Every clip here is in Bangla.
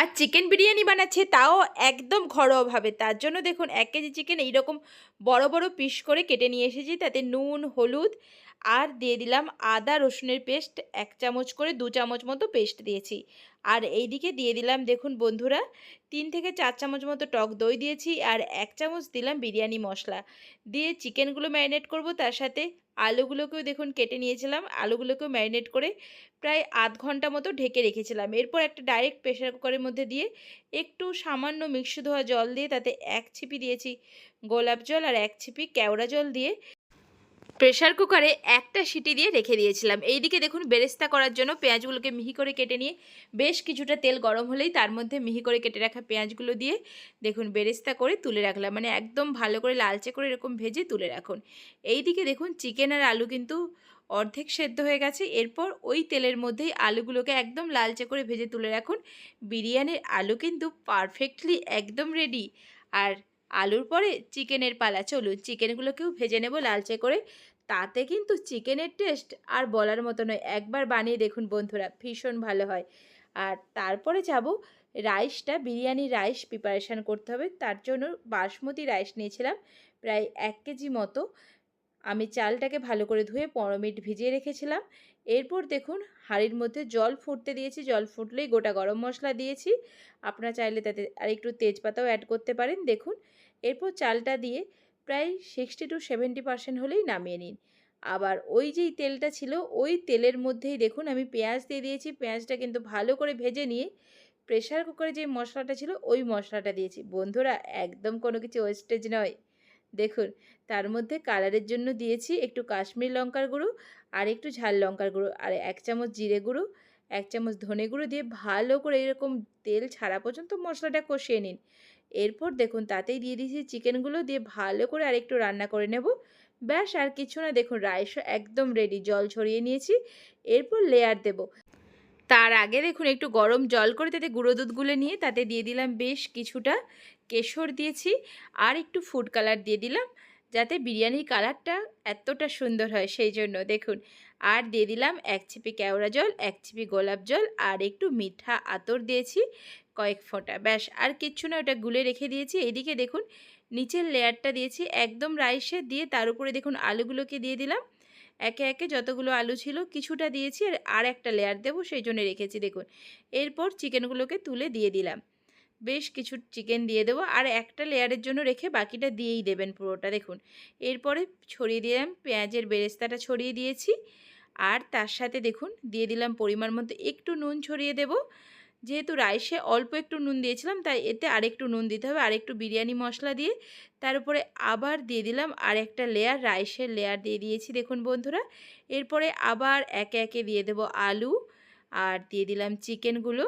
আর চিকেন বিরিয়ানি বানাচ্ছে, তাও একদম ঘরোয়াভাবে তার জন্য দেখুন, এক কেজি চিকেন এইরকম বড় বড় পিস করে কেটে নিয়ে এসেছি, তাতে নুন, হলুদ আর দিয়ে দিলাম আদা, রসুনের পেস্ট, এক চামচ করে দু চামচ মতো পেস্ট দিয়েছি। আর এইদিকে দিয়ে দিলাম, দেখুন বন্ধুরা, তিন থেকে চার চামচ মতো টক দই দিয়েছি আর এক চামচ দিলাম বিরিয়ানি মশলা। দিয়ে চিকেনগুলো ম্যারিনেট করব, তার সাথে আলুগুলোকেও দেখুন কেটে নিয়েছিলাম, আলুগুলোকেও ম্যারিনেট করে প্রায় আধ ঘণ্টা মতো ঢেকে রেখেছিলাম। এরপর একটা ডাইরেক্ট প্রেশার কুকারের মধ্যে দিয়ে একটু সামান্য মিক্সি ধোয়া জল দিয়ে তাতে এক ছিপি দিয়েছি গোলাপ জল আর এক ছিপি কেওড়া জল দিয়ে প্রেশার কুকারে একটা সিটি দিয়ে রেখে দিয়েছিলাম। এইদিকে দেখুন, বেরেস্তা করার জন্য পেঁয়াজগুলোকে মিহি করে কেটে নিয়ে বেশ কিছুটা তেল গরম হলেই তার মধ্যে মিহি করে কেটে রাখা পেঁয়াজগুলো দিয়ে দেখুন, বেরেস্তা করে তুলে রাখলাম। মানে একদম ভালো করে লালচে করে এরকম ভেজে তুলে রাখুন। এইদিকে দেখুন চিকেন আর আলু কিন্তু অর্ধেক সেদ্ধ হয়ে গেছে। এরপর ওই তেলের মধ্যেই আলুগুলোকে একদম লালচে করে ভেজে তুলে রাখুন। বিরিয়ানির আলু কিন্তু পারফেক্টলি একদম রেডি আর আলুর পরে চিকেনের পালা। চলুন, চিকেনগুলোকেও ভেজে নেব লালচে করে। তাতে কিন্তু চিকেনের টেস্ট আর বলার মতো নয়। একবার বানিয়ে দেখুন বন্ধুরা, ভীষণ ভালো হয়। আর তারপরে যাব, রাইসটা, বিরিয়ানি রাইস প্রিপারেশান করতে হবে। তার জন্য বাসমতি রাইস নিয়েছিলাম, প্রায় এক কেজি মতো। আমি চালটাকে ভালো করে ধুয়ে পনেরো মিনিট ভিজিয়ে রেখেছিলাম। এরপর দেখুন, হাঁড়ির মধ্যে জল ফুটতে দিয়েছি, জল ফুটলেই গোটা গরম মশলা দিয়েছি। আপনারা চাইলে তাতে আর একটু তেজপাতাও অ্যাড করতে পারেন। দেখুন, এরপর চালটা দিয়ে প্রায় সিক্সটি টু সেভেন্টি পার্সেন্ট হলেই নামিয়ে নিন। আবার ওই যেই তেলটা ছিল, ওই তেলের মধ্যেই দেখুন, আমি পেঁয়াজ দিয়ে দিয়েছি। পেঁয়াজটা কিন্তু ভালো করে ভেজে নিয়ে প্রেশার কুকারে যে মশলাটা ছিল, ওই মশলাটা দিয়েছি। বন্ধুরা, একদম কোনো কিছু ওয়েস্টেজ নয়। দেখুন, তার মধ্যে কালারের জন্য দিয়েছি একটু কাশ্মীর লঙ্কার গুঁড়ো আর একটু ঝাল লঙ্কার গুঁড়ো আর এক চামচ জিরে গুঁড়ো, এক চামচ ধনে গুঁড়ো দিয়ে ভালো করে এরকম তেল ছাড়া পর্যন্ত মশলাটা কষিয়ে নিন। এরপর দেখুন, তাতেই দিয়ে দিয়েছি চিকেনগুলো দিয়ে ভালো করে আর একটু রান্না করে নেব। ব্যাস, আর কিছু না, দেখুন রাইসও একদম রেডি জল ছড়িয়ে নিয়েছি। এরপর লেয়ার দেব। তার আগে দেখুন, একটু গরম জল করে তাতে গুঁড়ো দুধ গুলে নিয়ে তাতে দিয়ে দিলাম বেশ কিছুটা কেশর দিয়েছি আর একটু ফুড কালার দিয়ে দিলাম যাতে বিরিয়ানির কালারটা এতটা সুন্দর হয় সেই জন্য। দেখুন, আর দিয়ে দিলাম এক ছিপি কেওড়া জল, এক ছিপি গোলাপ জল আর একটু মিঠা আতর দিয়েছি কয়েক ফোঁটা। ব্যাস, আর কিচ্ছু না, ওটা গুলে রেখে দিয়েছি। এইদিকে দেখুন, নিচের লেয়ারটা দিয়েছি একদম রাইসে দিয়ে, তার উপরে দেখুন আলুগুলোকে দিয়ে দিলাম। একে একে যতগুলো আলু ছিল কিছুটা দিয়েছি আর আর একটা লেয়ার দেবো সেই জন্য রেখেছি। দেখুন, এরপর চিকেনগুলোকে তুলে দিয়ে দিলাম। বেশ কিছু চিকেন দিয়ে দেবো। আর একটা লেয়ারের জন্য রেখে বাকিটা দিয়েই দেবেন পুরোটা। দেখুন, এরপরে ছড়িয়ে দিলাম পেঁয়াজের বেরেস্তাটা ছড়িয়ে দিয়েছি। আর তার সাথে দেখুন, দিয়ে দিলাম পরিমাণ মতো একটু নুন ছড়িয়ে দেব। যেহেতু রাইসে অল্প একটু নুন দিয়েছিলাম, তাই এতে আরেকটু নুন দিতে হবে। আর একটু বিরিয়ানি মশলা দিয়ে তার উপরে আবার দিয়ে দিলাম আর একটা লেয়ার, রাইসের লেয়ার দিয়ে দিয়েছি। দেখুন বন্ধুরা, এরপরে আবার একে একে দিয়ে দেব আলু। আর দিয়ে দিলাম চিকেনগুলো।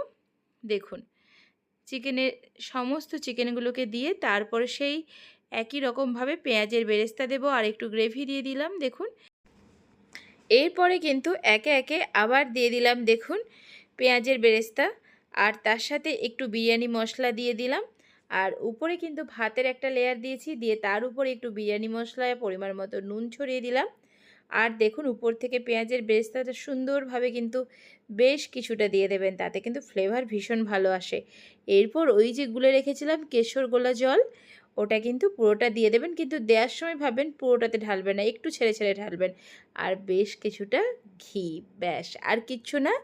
দেখুন চিকেনের, সমস্ত চিকেনগুলোকে দিয়ে তারপরে সেই একই রকমভাবে পেঁয়াজের বেরেস্তা দেবো আর একটু গ্রেভি দিয়ে দিলাম, দেখুন। এরপরে কিন্তু একে একে আবার দিয়ে দিলাম, দেখুন, পেঁয়াজের বেরেস্তা। আর তার সাথে একটু বিরিয়ানি মশলা দিয়ে দিলাম। আর উপরে কিন্তু ভাতের একটা লেয়ার দিয়েছি, দিয়ে তার উপরে একটু বিরিয়ানি মশলা পরিমাণ মতো নুন ছড়িয়ে দিলাম। আর দেখুন, উপর থেকে পেঁয়াজের বেরেস্তাটা সুন্দরভাবে কিন্তু বেশ কিছুটা দিয়ে দেবেন তাতে। কিন্তু ফ্লেভার ভীষণ ভালো আসে। এরপর ওই যে গুলে রেখেছিলাম কেশর গোলা জল, ওটা কিন্তু পুরোটা দিয়ে দেবেন। কিন্তু দেওয়ার সময় ভাববেন পুরোটাতে ঢালবেন না, একটু ছেড়ে ছেড়ে ঢালবেন। আর বেশ কিছুটা ঘি, ব্যাস। আর কিচ্ছু না,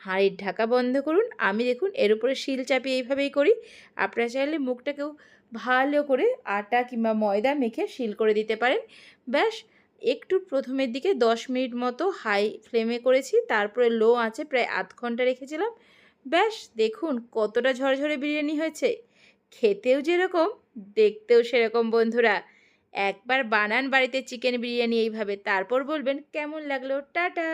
হাঁড়ির ঢাকা বন্ধ করুন। আমি দেখুন, এর উপরে শিল চাপিয়ে এইভাবেই করি। আপনারা চাইলে মুখটাকেও ভালো করে আটা কিংবা ময়দা মেখে শিল করে দিতে পারেন। ব্যাস একটু প্রথমের দিকে দশ মিনিট মতো হাই ফ্লেমে করেছি, তারপরে লো আছে প্রায় আধ ঘণ্টা রেখেছিলাম। ব্যাস, দেখুন কতটা ঝরঝরে বিরিয়ানি হয়েছে। খেতেও যেরকম, দেখতেও সেরকম বন্ধুরা। একবার বানান বাড়িতে চিকেন বিরিয়ানি এইভাবে, তারপর বলবেন কেমন লাগল, টাটা!